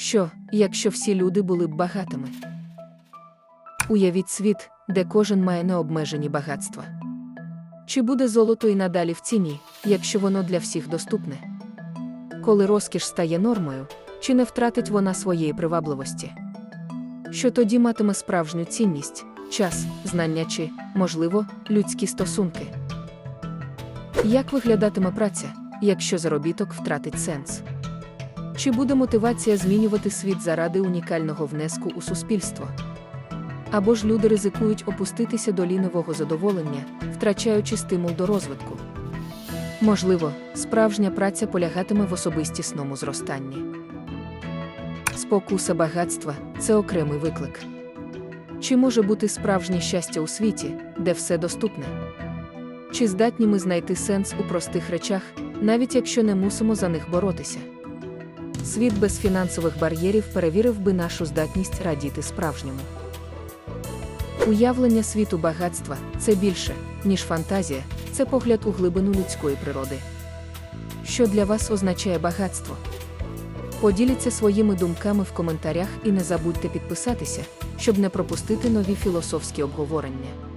Що, якщо всі люди були б багатими? Уявіть світ, де кожен має необмежені багатства. Чи буде золото і надалі в ціні, якщо воно для всіх доступне? Коли розкіш стає нормою, чи не втратить вона своєї привабливості? Що тоді матиме справжню цінність, час, знання чи, можливо, людські стосунки? Як виглядатиме праця, якщо заробіток втратить сенс? Чи буде мотивація змінювати світ заради унікального внеску у суспільство? Або ж люди ризикують опуститися до лінивого задоволення, втрачаючи стимул до розвитку? Можливо, справжня праця полягатиме в особистісному зростанні. Спокуса багатства це окремий виклик. Чи може бути справжнє щастя у світі, де все доступне? Чи здатні ми знайти сенс у простих речах, навіть якщо не мусимо за них боротися? Світ без фінансових бар'єрів перевірив би нашу здатність радіти справжньому. Уявлення світу багатства це більше, ніж фантазія, це погляд у глибину людської природи. Що для вас означає багатство? Поділіться своїми думками в коментарях і не забудьте підписатися, щоб не пропустити нові філософські обговорення.